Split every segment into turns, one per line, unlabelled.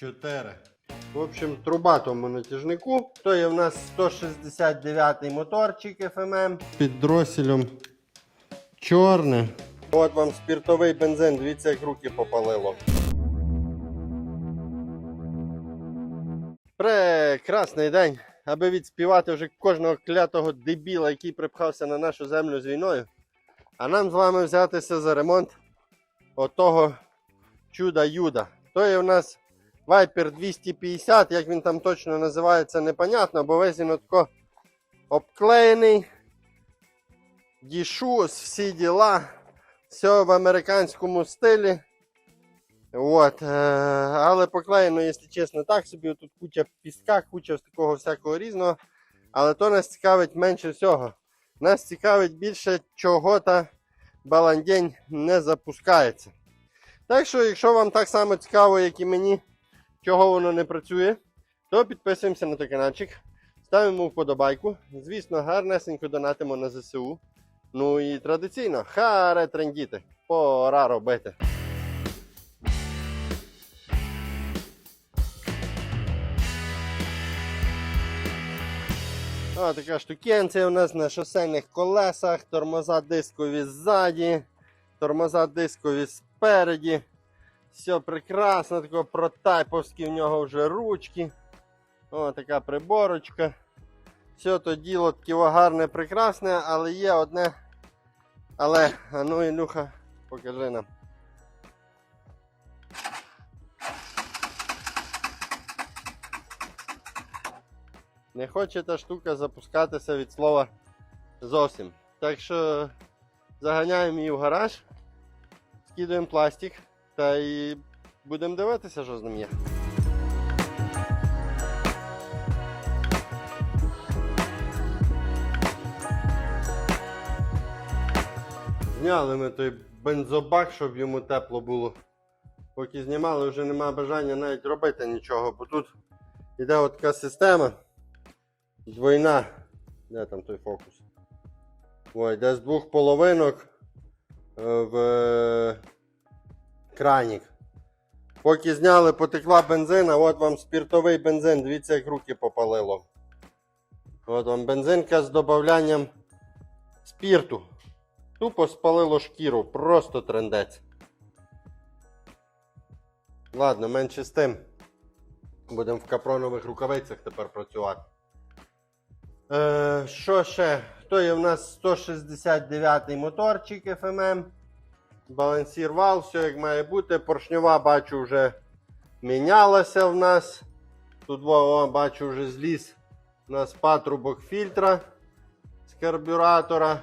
4. В общем, труба тому натяжнику. То є в нас 169 моторчик FMM. Під дроселем чорне. От вам спіртовий бензин, дивіться, як руки попалило. Прекрасний день, аби відспівати вже кожного клятого дебіла, який припхався на нашу землю з війною. А нам з вами взятися за ремонт отого чуда-юда. То є у нас Viper 250, як він там точно називається, непонятно, бо весь він отко обклеєний. Дішус, всі діла. Все в американському стилі. От, е, але поклеєно, якщо чесно, так собі. Тут куча піска, куча такого всякого різного. Але то нас цікавить менше всього. Нас цікавить більше чого та баландень не запускається. Так що, якщо вам так само цікаво, як і мені, чого воно не працює, то підписуємося на той каналчик, ставимо вподобайку. Звісно, гарнесенько донатимо на ЗСУ. Ну і традиційно, харе трендіти. Пора робити. О, така штукенція у нас на шосейних колесах, тормоза дискові ззаді, тормоза дискові спереді. Все прекрасно, тако протайповські в нього вже ручки. О, така приборочка. Все то діло таке гарне, прекрасне, але є одне. Але, а ну Ілюха, покажи нам. Не хоче та штука запускатися від слова зовсім. Так що заганяємо її в гараж, скидуємо пластик та і будемо дивитися, що з ним є. Зняли ми той бензобак, щоб йому тепло було. Поки знімали, вже немає бажання навіть робити нічого, бо тут іде от така система. Двойна. Де там той фокус? Ой, де з двох половинок е, в кранік. Поки зняли, потекла бензина, от вам спіртовий бензин. Дивіться, як руки попалило. От вам бензинка з додаванням спірту. Тупо спалило шкіру, просто трендець. Ладно, менше з тим. Будемо в капронових рукавицях тепер працювати. Е, що ще? То є в нас 169 моторчик FMM. Балансір вал, все як має бути. Поршньова бачу вже мінялася в нас. Тут о, бачу вже зліз у нас патрубок фільтра з карбюратора.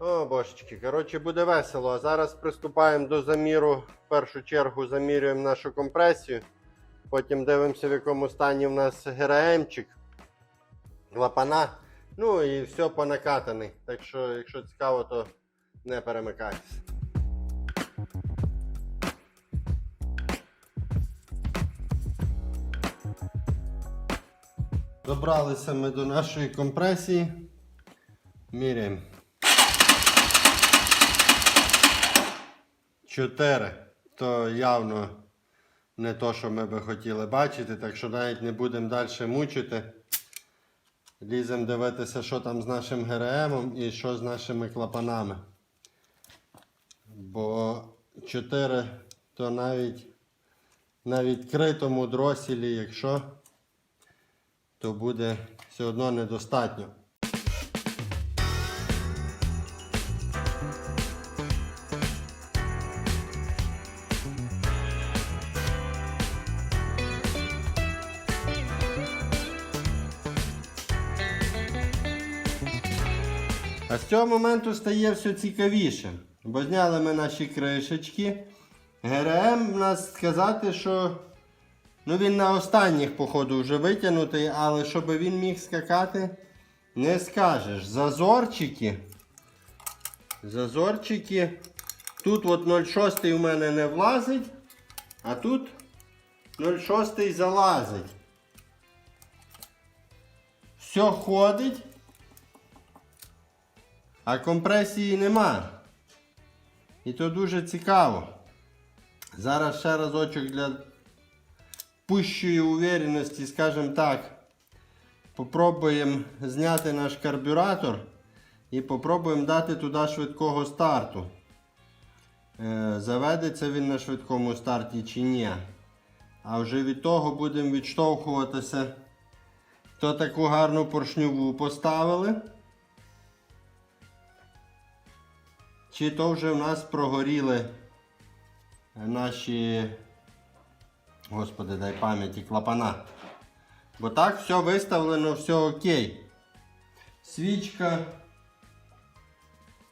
О, божечки, коротше, буде весело. А зараз приступаємо до заміру. В першу чергу замірюємо нашу компресію. Потім дивимося, в якому стані в нас ГРМчик, клапана. Ну і все понакатаний. Так що, якщо цікаво, то не перемикайтеся. Добралися ми до нашої компресії. Міряємо. 4. То явно не то, що ми би хотіли бачити, так що навіть не будемо далі мучити. Ліземо дивитися, що там з нашим ГРМом і що з нашими клапанами. Бо 4 то навіть на відкритому дросілі, якщо, то буде все одно недостатньо. А з цього моменту стає все цікавіше. Бо зняли ми наші кришечки. ГРМ у нас сказати, що ну він на останніх, походу, вже витягнутий, але щоб він міг скакати, не скажеш. Зазорчики. Зазорчики. Тут от 0,6 у мене не влазить, а тут 0,6 залазить. Все ходить. А компресії нема. І то дуже цікаво. Зараз ще разочок для пущої уверенності, скажімо так, попробуємо зняти наш карбюратор і попробуємо дати туди швидкого старту. Е, Заведеться він на швидкому старті чи ні. А вже від того будемо відштовхуватися, то таку гарну поршньову поставили. Чи то вже в нас прогоріли наші, господи, дай пам'яті, клапана. Бо так все виставлено, все окей. Свічка.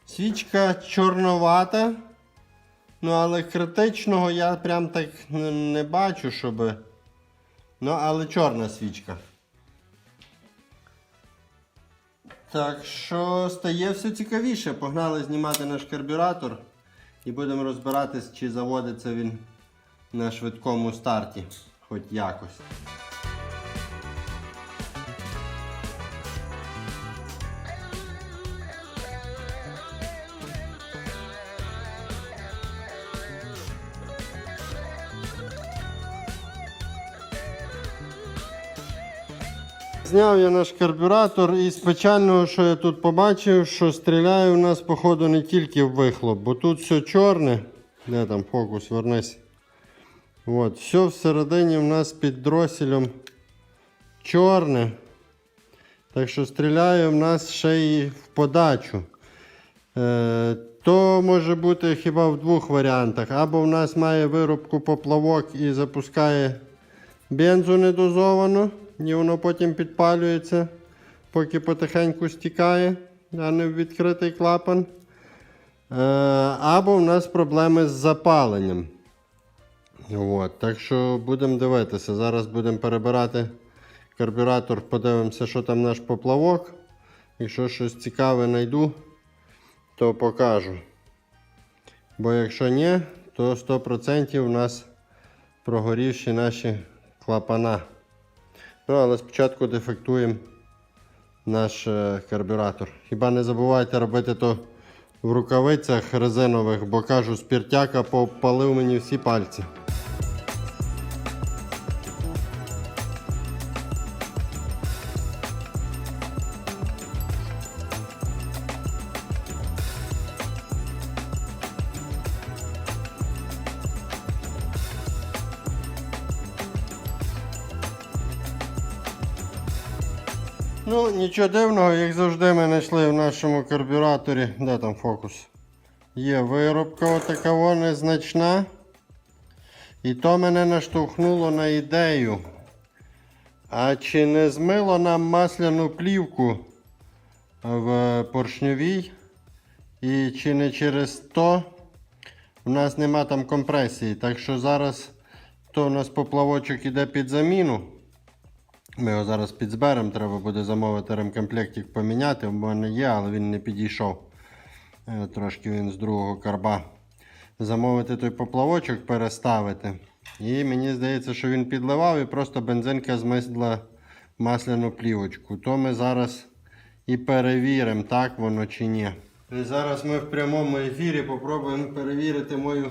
Свічка чорновата. Ну, але критичного я прям так не, бачу, щоб. Ну, але чорна свічка. Так що стає все цікавіше. Погнали знімати наш карбюратор і будемо розбиратись, чи заводиться він на швидкому старті, хоч якось. Зняв я наш карбюратор і з печального, що я тут побачив, що стріляє у нас, походу, не тільки в вихлоп, бо тут все чорне. Де там фокус, вернись. От, все всередині у нас під дроселем чорне. Так що стріляє в нас ще й в подачу. Е, то може бути хіба в двох варіантах. Або в нас має виробку поплавок і запускає бензу недозовано, і воно потім підпалюється, поки потихеньку стікає, а не в відкритий клапан. Е, або в нас проблеми з запаленням. От, так що будемо дивитися. Зараз будемо перебирати карбюратор, подивимося, що там наш поплавок. Якщо щось цікаве знайду, то покажу. Бо якщо ні, то 100% у нас прогорівші наші клапана. Ну, але спочатку дефектуємо наш е, карбюратор. Хіба не забувайте робити то в рукавицях резинових, бо кажу, спіртяка попалив мені всі пальці. Нічого дивного, як завжди ми знайшли в нашому карбюраторі. Де там фокус? Є виробка отака незначна. І то мене наштовхнуло на ідею. А чи не змило нам масляну плівку в поршньовій? І чи не через то в нас нема там компресії. Так що зараз то у нас поплавочок іде під заміну. Ми його зараз підзберемо, треба буде замовити ремкомплектик поміняти. У мене є, але він не підійшов. Е, Трошки він з другого карба. Замовити той поплавочок, переставити. І мені здається, що він підливав і просто бензинка змисла масляну плівочку. То ми зараз і перевіримо, так воно чи ні. І зараз ми в прямому ефірі попробуємо перевірити мою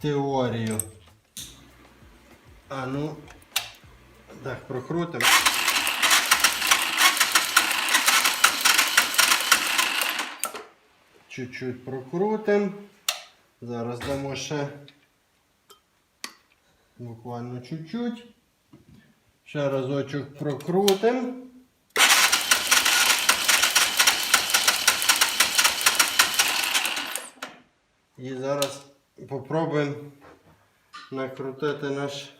теорію. А ну, так, прокрутимо. Чуть-чуть прокрутимо. Зараз дамо ще буквально чуть-чуть. Ще разочок прокрутимо. І зараз попробуємо накрутити наш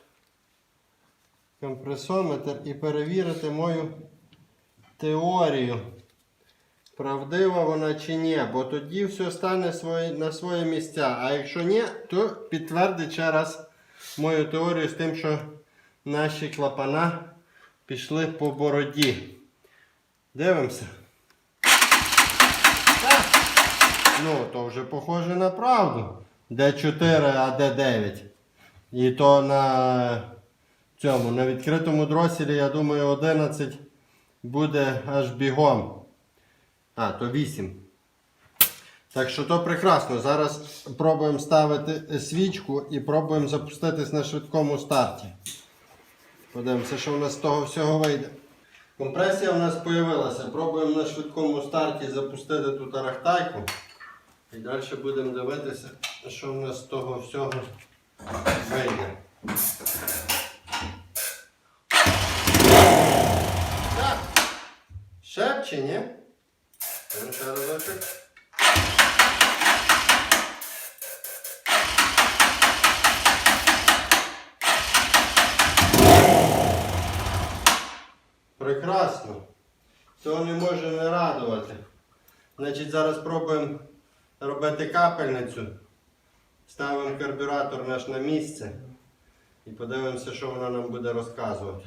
компресометр і перевірити мою теорію. Правдива вона чи ні, бо тоді все стане на свої місця. А якщо ні, то підтвердить ще раз мою теорію з тим, що наші клапана пішли по бороді. Дивимося. Ну, то вже похоже на правду. Д4, а Д9. І то на цьому, на відкритому дроселі, я думаю, 11 буде аж бігом. А, то 8. Так що то прекрасно. Зараз пробуємо ставити свічку і пробуємо запуститись на швидкому старті. Подивимося, що в нас з того всього вийде. Компресія в нас з'явилася. Пробуємо на швидкому старті запустити тут арахтайку. І далі будемо дивитися, що в нас з того всього вийде. Так. Шепче, ні? Ну, ще. Прекрасно. Цього не може не радувати. Значить, зараз пробуємо робити капельницю. Ставимо карбюратор наш на місце і подивимося, що вона нам буде розказувати.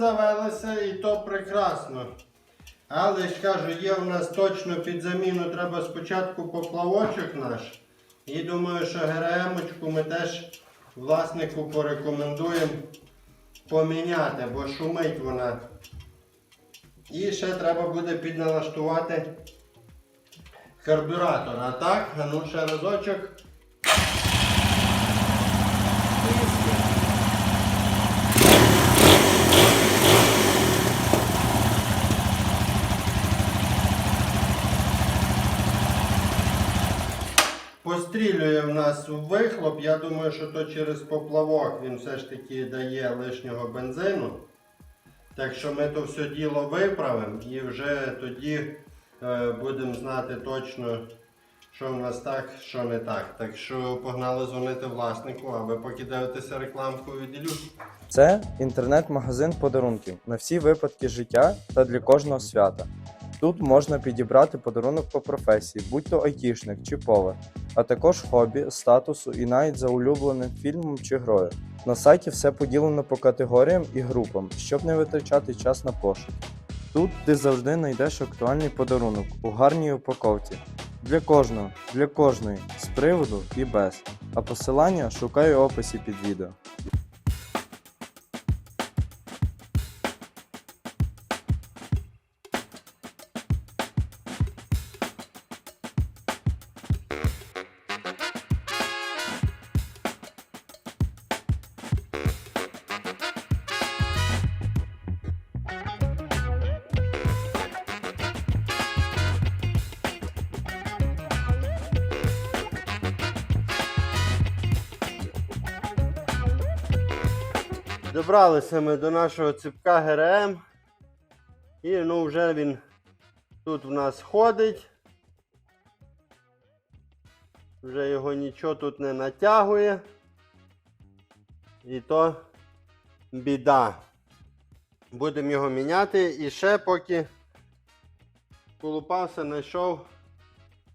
Завелися і то прекрасно. Але ж кажу, є в нас точно під заміну треба спочатку поплавочок наш. І думаю, що ГРМ-очку ми теж власнику порекомендуємо поміняти, бо шумить вона. І ще треба буде підналаштувати карбюратор. А так, ну ще разочок. Пострілює в нас у вихлоп. Я думаю, що то через поплавок він все ж таки дає лишнього бензину. Так що ми то все діло виправимо і вже тоді е, будемо знати точно, що в нас так, що не так. Так що погнали дзвонити власнику, аби поки дивитися рекламку від.
Це інтернет-магазин подарунків на всі випадки життя та для кожного свята. Тут можна підібрати подарунок по професії, будь то айтішник чи повар, а також хобі, статусу і навіть за улюбленим фільмом чи грою. На сайті все поділено по категоріям і групам, щоб не витрачати час на пошук. Тут ти завжди знайдеш актуальний подарунок у гарній упаковці. Для кожного, для кожної, з приводу і без. А посилання шукай у описі під відео.
Добралися ми до нашого ціпка ГРМ. І ну вже він тут в нас ходить. Вже його нічого тут не натягує. І то біда. Будемо його міняти. І ще поки колупався, знайшов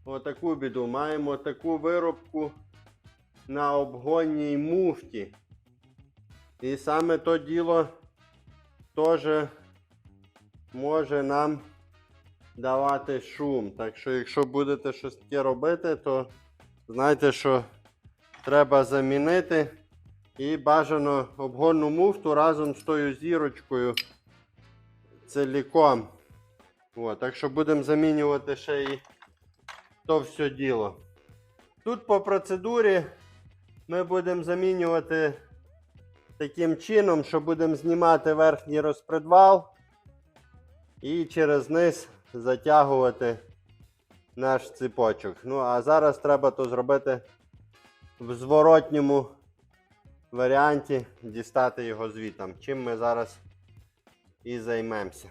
отаку біду. Маємо таку виробку на обгонній муфті. І саме то діло теж може нам давати шум. Так що, якщо будете щось таке робити, то знайте, що треба замінити. І бажано обгонну муфту разом з тою зірочкою ціліком. От, так що будемо замінювати ще і то все діло. Тут по процедурі ми будемо замінювати таким чином, що будемо знімати верхній розпредвал і через низ затягувати наш ціпочок. Ну, а зараз треба то зробити в зворотньому варіанті, дістати його звітом. Чим ми зараз і займемося.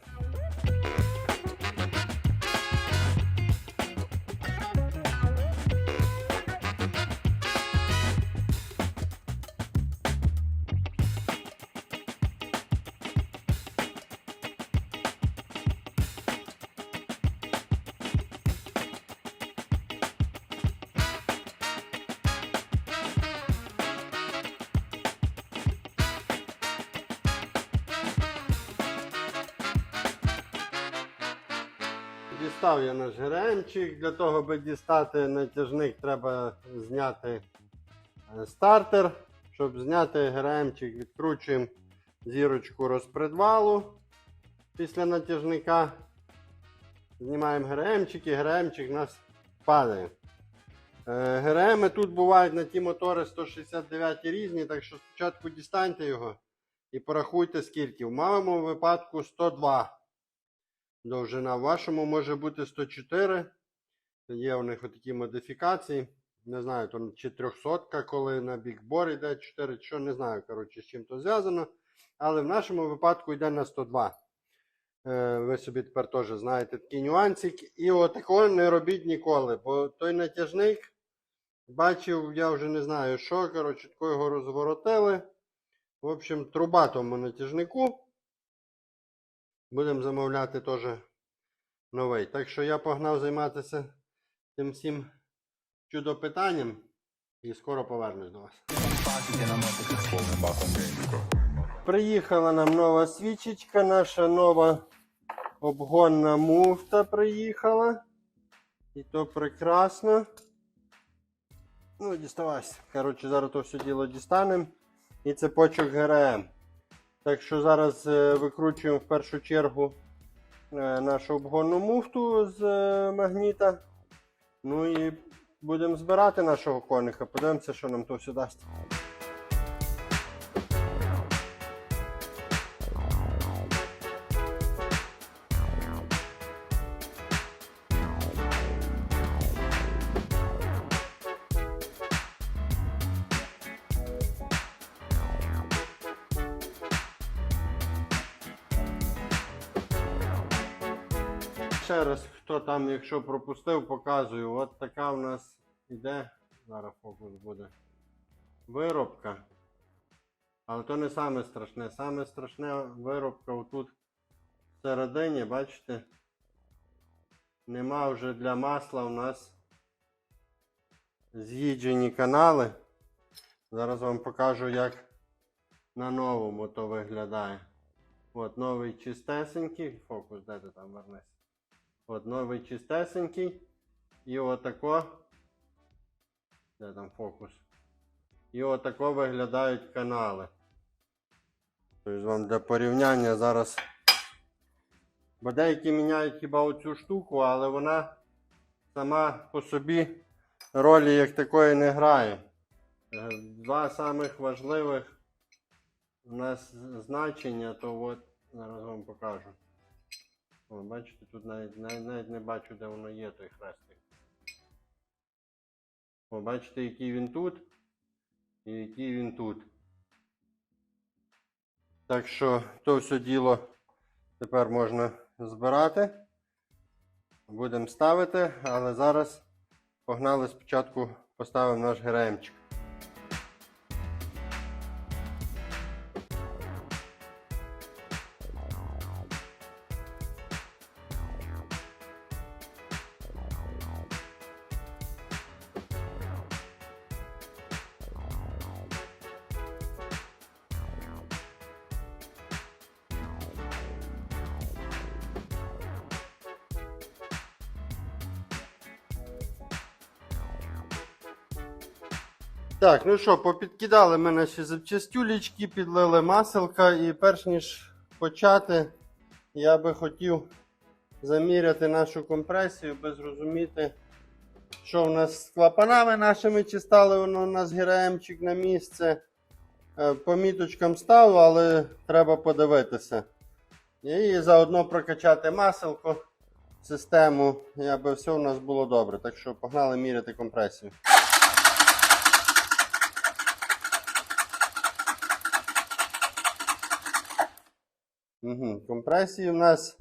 Дістав я наш гремчик. Для того, аби дістати натяжник, треба зняти е, стартер. Щоб зняти гремчик, відкручуємо зірочку розпредвалу після натяжника. Знімаємо ГРМчик і ГРМчик у нас падає. Е, ГРМи тут бувають на ті мотори 169 різні, так що спочатку дістаньте його і порахуйте скільки. В моєму випадку 102 довжина. В вашому може бути 104. Є у них такі модифікації. Не знаю, там чи 300, коли на бікбор йде 4, що не знаю, коротше, з чим то зв'язано. Але в нашому випадку йде на 102. Е, ви собі тепер теж знаєте такий нюансик. І отакого не робіть ніколи, бо той натяжник бачив, я вже не знаю що. Коротше, тако його розворотили. В общем, труба тому натяжнику. Будемо замовляти теж новий. Так що я погнав займатися тим всім чудо-питанням і скоро повернусь до вас. Приїхала нам нова свічечка, наша нова обгонна муфта приїхала. І то прекрасно. Ну, діставайся. Коротше, зараз то все діло дістанемо. І цепочок ГРМ. Так що зараз е, викручуємо в першу чергу е, нашу обгонну муфту з е, магніта. Ну і будемо збирати нашого коника. Подивимося, що нам то все дасть. Хто там, якщо пропустив, показую. От така в нас іде. Зараз фокус буде. Виробка. Але то не саме страшне. Саме страшне виробка отут всередині, бачите? Нема вже для масла у нас з'їджені канали. Зараз вам покажу, як на новому то виглядає. От новий чистесенький. Фокус, де ти там вернись. От новий чистесенький. І отако. Де там фокус? І отако виглядають канали. Тобто вам для порівняння зараз. Бо деякі міняють хіба оцю штуку, але вона сама по собі ролі як такої не грає. Е, Два самих важливих у нас значення, то от зараз вам покажу. О, бачите, тут навіть, навіть, навіть не бачу, де воно є, той хрестик. О, бачите, який він тут і який він тут. Так що то все діло тепер можна збирати. Будемо ставити, але зараз погнали спочатку поставимо наш ГРМчик. Так, ну що, попідкидали ми наші запчастюлічки, підлили маселка і перш ніж почати, я би хотів заміряти нашу компресію, би зрозуміти, що в нас з клапанами нашими, чи стали воно у нас ГРМчик на місце. Е, По стало, але треба подивитися. І заодно прокачати маселко, систему, аби все у нас було добре. Так що погнали міряти компресію. Угу. Компресії в нас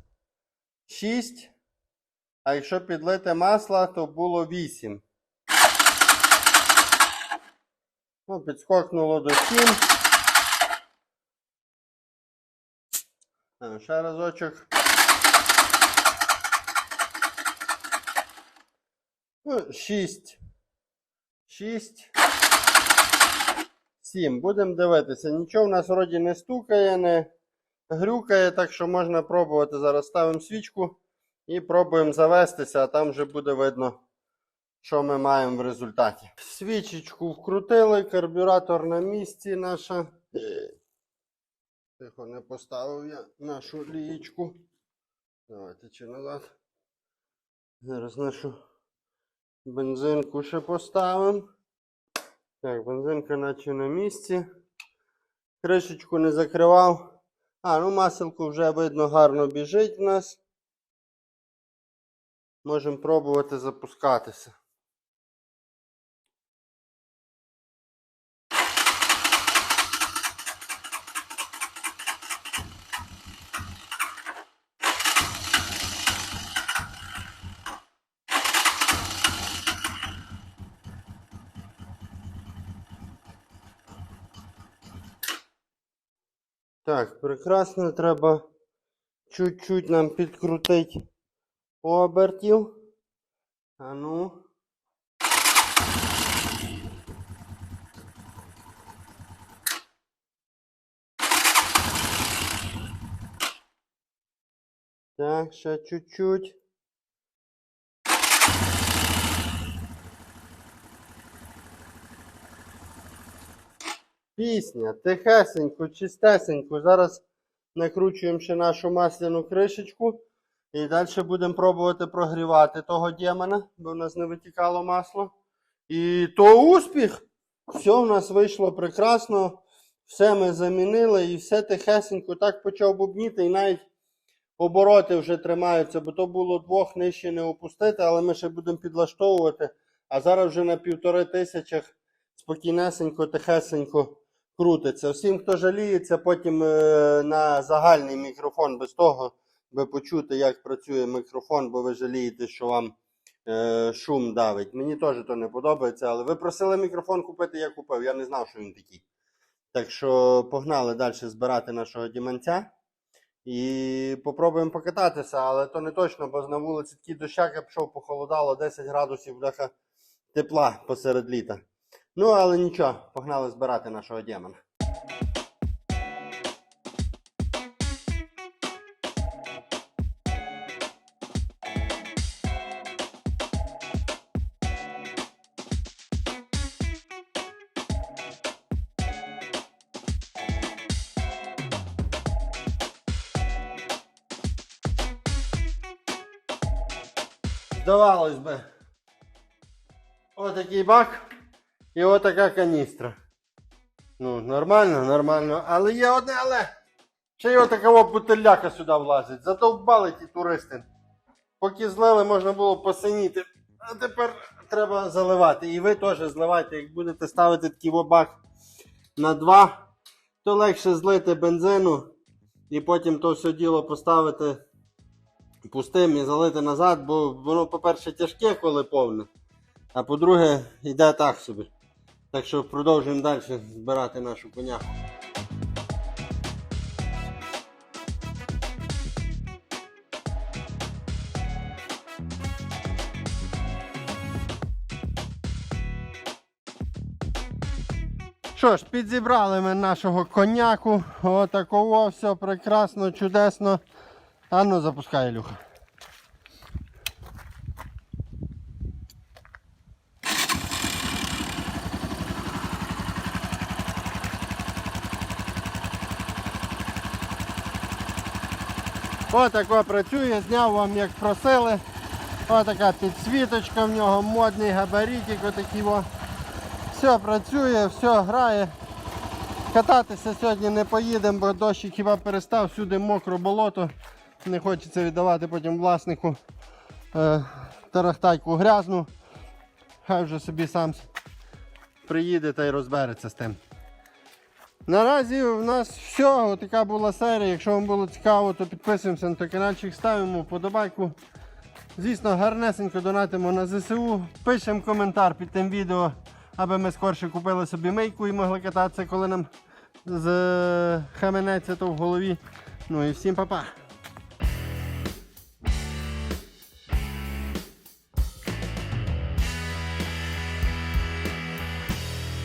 6. А якщо підлити масла, то було 8. Ну, підскокнуло до 7. А, ще разочок. Ну, 6. 6. 7. Будемо дивитися. Нічого в нас вроді не стукає, не грюкає, так що можна пробувати. Зараз ставимо свічку і пробуємо завестися, а там вже буде видно, що ми маємо в результаті. Свічечку вкрутили, карбюратор на місці наша. Тихо, не поставив я нашу лієчку. Давайте чи назад. Зараз нашу бензинку ще поставимо. Так, бензинка наче на місці. Кришечку не закривав. А, ну маселку вже видно гарно біжить в нас. Можемо пробувати запускатися. Так, прекрасно, треба чуть-чуть нам підкрутити обертів. А ну. Так, ще чуть-чуть. Пісня, тихесенько, чистесенько. Зараз накручуємо ще нашу масляну кришечку. І далі будемо пробувати прогрівати того демона, бо в нас не витікало масло. І то успіх! Все в нас вийшло прекрасно. Все ми замінили і все тихесенько так почав бубніти, і навіть обороти вже тримаються, бо то було двох нижче не опустити, але ми ще будемо підлаштовувати. А зараз вже на півтори тисячах спокійнесенько, тихесенько крутиться. Всім, хто жаліється, потім е, на загальний мікрофон без того, ви почути, як працює мікрофон, бо ви жалієте, що вам е, шум давить. Мені теж то не подобається, але ви просили мікрофон купити, я купив. Я не знав, що він такий. Так що погнали далі збирати нашого діманця. І попробуємо покататися, але то не точно, бо на вулиці такий дощак, я пішов, похолодало 10 градусів бляха тепла посеред літа. Ну, але нічого, погнали збирати нашого демона. Здавалось би, отакий бак і отака каністра. Ну, нормально, нормально. Але є одне, але. Ще й отакого бутиляка сюди влазить. Задовбали ті туристи. Поки злили, можна було посиніти. А тепер треба заливати. І ви теж зливайте, як будете ставити такий бак на два, то легше злити бензину і потім то все діло поставити пустим і залити назад, бо воно, по-перше, тяжке, коли повне, а по-друге, йде так собі. Так що продовжуємо далі збирати нашу коняку. Що ж, підзібрали ми нашого коняку. Отакого, все прекрасно, чудесно. А ну запускай, Люха. Отако працює, зняв вам як просили. Отака підсвіточка в нього, модний габаритик, отакий. Все працює, все грає. Кататися сьогодні не поїдемо, бо дощик хіба перестав, всюди мокро болото. Не хочеться віддавати потім власнику е, тарахтайку грязну. Хай вже собі сам приїде та й розбереться з тим. Наразі в нас все, така була серія. Якщо вам було цікаво, то підписуємося на той каналчик, ставимо вподобайку. Звісно, гарнесенько донатимо на ЗСУ. Пишемо коментар під тим відео, аби ми скорше купили собі мийку і могли кататися, коли нам з хаменеться то в голові. Ну і всім па-па.